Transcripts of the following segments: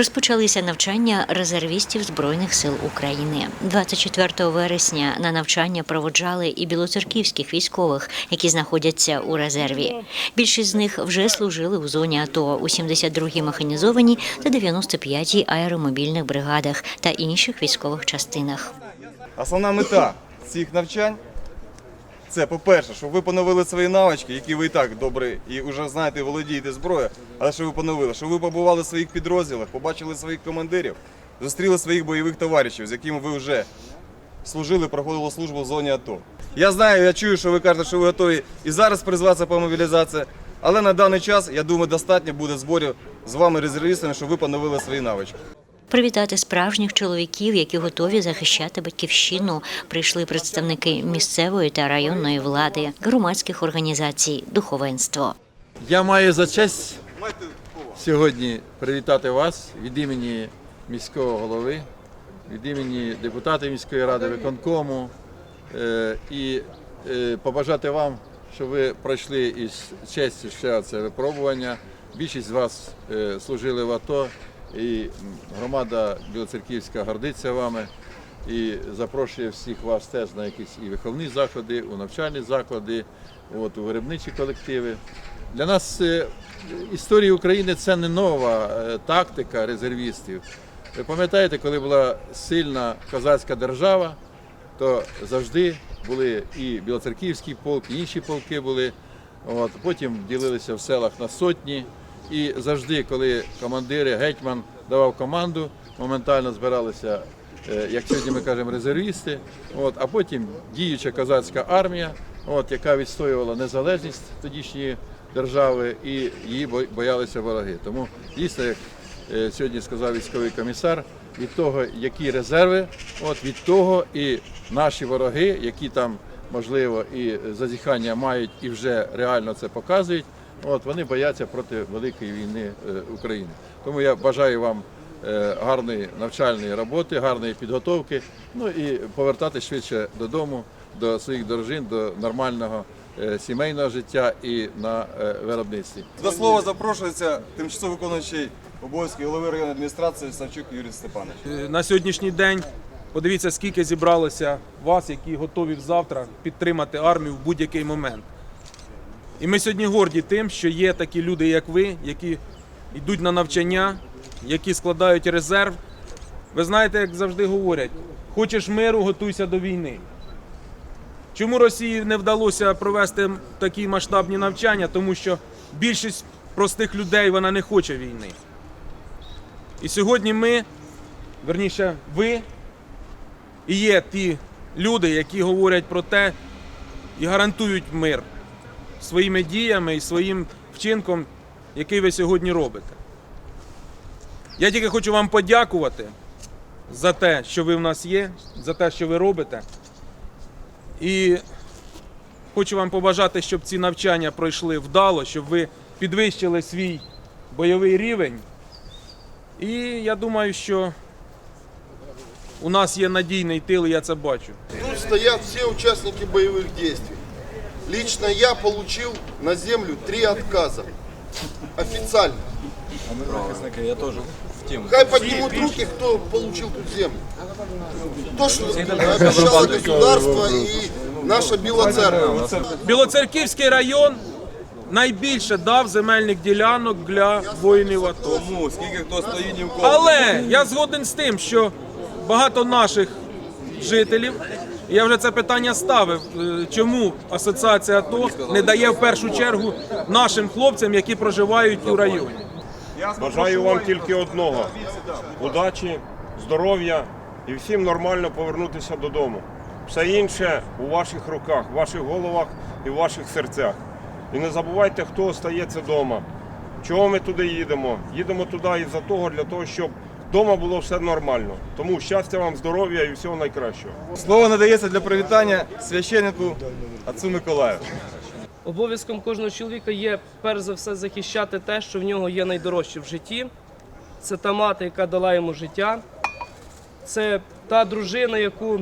Розпочалися навчання резервістів Збройних сил України. 24 вересня на навчання проводжали і білоцерківських військових, які знаходяться у резерві. Більшість з них вже служили у зоні АТО у 72-й механізованій та 95-й аеромобільних бригадах та інших військових частинах. Основна мета цих навчань це, по-перше, щоб ви поновили свої навички, які ви і так добре і вже знаєте, володієте зброєю, але що ви поновили, щоб ви побували в своїх підрозділах, побачили своїх командирів, зустріли своїх бойових товаришів, з якими ви вже служили, проходили службу в зоні АТО. Я знаю, я чую, що ви кажете, що ви готові і зараз призватися по мобілізації, але на даний час, я думаю, достатньо буде зборів з вами резервістами, щоб ви поновили свої навички. Привітати справжніх чоловіків, які готові захищати батьківщину, прийшли представники місцевої та районної влади, громадських організацій, духовенство. Я маю за честь сьогодні привітати вас від імені міського голови, від імені депутатів міської ради, виконкому е, і е, побажати вам, щоб ви пройшли із честю ще це випробування. Більшість з вас е, служили в АТО, і громада Білоцерківська гордиться вами і запрошує всіх вас теж на якісь і виховні заходи, у навчальні заклади, от, у виробничі колективи. Для нас е, історія України це не нова е, тактика резервістів. Ви пам'ятаєте, коли була сильна козацька держава, то завжди були і Білоцерківський полк, і інші полки були. От, потім ділилися в селах на сотні. І завжди, коли командири, гетьман давав команду, моментально збиралися, е, як сьогодні ми кажемо, резервісти. От, а потім діюча козацька армія, от, яка відстоювала незалежність тодішньої держави, і її бо- боялися вороги. Тому дійсно, як е, сьогодні сказав військовий комісар, від того, які резерви, от від того і наші вороги, які там можливо і зазіхання мають і вже реально це показують. От вони бояться проти великої війни е, України. Тому я бажаю вам е, гарної навчальної роботи, гарної підготовки. Ну і повертатись швидше додому, до своїх дружин, до нормального е, сімейного життя і на е, виробництві. До слова запрошується тимчасово виконуючий обов'язки голови районної адміністрації Савчук Юрій Степанович. На сьогоднішній день подивіться, скільки зібралося вас, які готові завтра підтримати армію в будь-який момент. І ми сьогодні горді тим, що є такі люди, як ви, які йдуть на навчання, які складають резерв. Ви знаєте, як завжди говорять, хочеш миру, готуйся до війни. Чому Росії не вдалося провести такі масштабні навчання? Тому що більшість простих людей вона не хоче війни. І сьогодні ми верніше, ви і є ті люди, які говорять про те і гарантують мир своїми діями і своїм вчинком, який ви сьогодні робите. Я тільки хочу вам подякувати за те, що ви в нас є, за те, що ви робите. І хочу вам побажати, щоб ці навчання пройшли вдало, щоб ви підвищили свій бойовий рівень. І я думаю, що у нас є надійний тил, і я це бачу. Тут стоят все участники боевых действий. Лично я получил на землю три отказа. Официально. Я теж в тему. Хай поднимут руки, кто получил тут землю. То, что обещало государство и наша Белоцерковь. Білоцерківський район найбільше дав земельних ділянок для воїнів АТО. Тому скільки хто стоїть ні в кого. Але я згоден з тим, що багато наших жителів, я вже це питання ставив, е, чому асоціація АТО не дає в першу чергу нашим хлопцям, які проживають у районі. Бажаю вам тільки одного: удачі, здоров'я і всім нормально повернутися додому. Все інше у ваших руках, в ваших головах і в ваших серцях. І не забувайте, хто остається вдома. Чого ми туди їдемо? Їдемо туди із-за того, для того, щоб вдома було все нормально. Тому щастя вам, здоров'я і всього найкращого. Слово надається для привітання священнику отцу Миколаю. Обов'язком кожного чоловіка є перш за все захищати те, що в нього є найдорожче в житті. Це та мати, яка дала йому життя, це та дружина, яку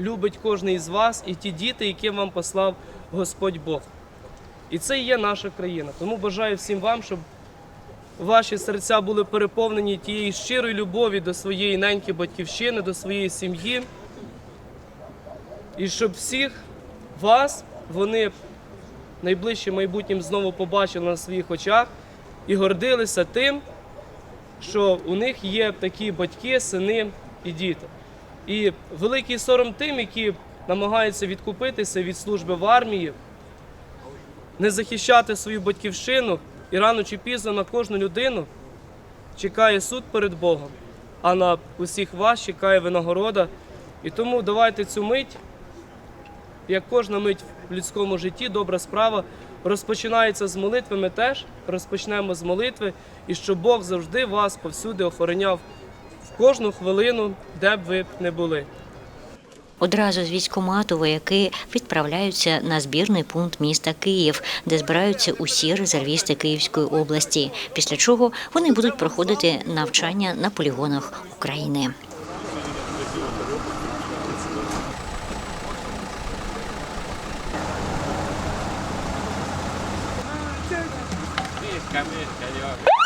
любить кожен із вас, і ті діти, яким вам послав Господь Бог. І це і є наша країна. Тому бажаю всім вам, щоб ваші серця були переповнені тією щирою любові до своєї неньки батьківщини, до своєї сім'ї. І щоб всіх вас вони найближчим майбутнім знову побачили на своїх очах і гордилися тим, що у них є такі батьки, сини і діти. І великий сором тим, які намагаються відкупитися від служби в армії, не захищати свою батьківщину, і рано чи пізно на кожну людину чекає суд перед Богом, а на усіх вас чекає винагорода. І тому давайте цю мить, як кожна мить в людському житті, добра справа, розпочинається з молитви. Ми теж розпочнемо з молитви, і щоб Бог завжди вас повсюди охороняв в кожну хвилину, де б ви не були. Одразу з військкомату вояки відправляються на збірний пункт міста Київ, де збираються усі резервісти Київської області. Після чого вони будуть проходити навчання на полігонах України. Мишка,